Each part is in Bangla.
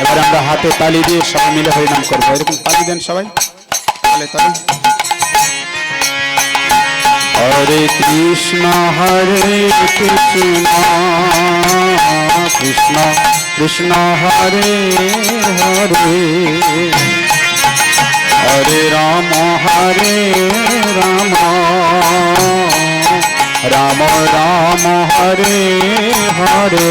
এবার আমরা হাতে তালি দিয়ে সবাই মিলে হরিনাম করব। এরকম তালি দেন সবাই। তালে তালি। হরে কৃষ্ণ হরে কৃষ্ণ কৃষ্ণ কৃষ্ণ, হরে হরে। হরে রাম হরে রাম। রাম রাম, হরে হরে।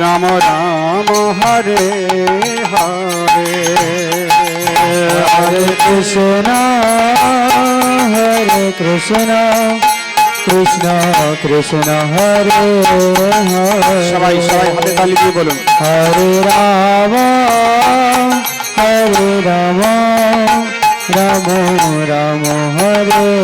রাম রাম হরে হরে। হরে কৃষ্ণ হরে কৃষ্ণ কৃষ্ণ কৃষ্ণ হরে সবাই সবাই হাতে তালি দিয়ে বলুন। হরে রাম হরে রাম রাম রাম হরে।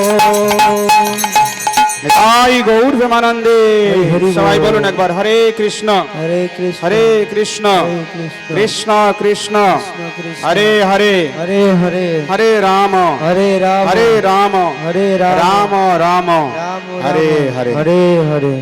গৌর প্রেমানন্দে হরি হরি সবাই বল। বলুন একবার হরে কৃষ্ণ হরে কৃষ্ণ হরে কৃষ্ণ হরে কৃষ্ণ কৃষ্ণ কৃষ্ণ কৃষ্ণ হরে হরে হরে হরে হরে রাম হরে রাম হরে রাম হরে রাম রাম রাম রাম হরে হরে হরে হরে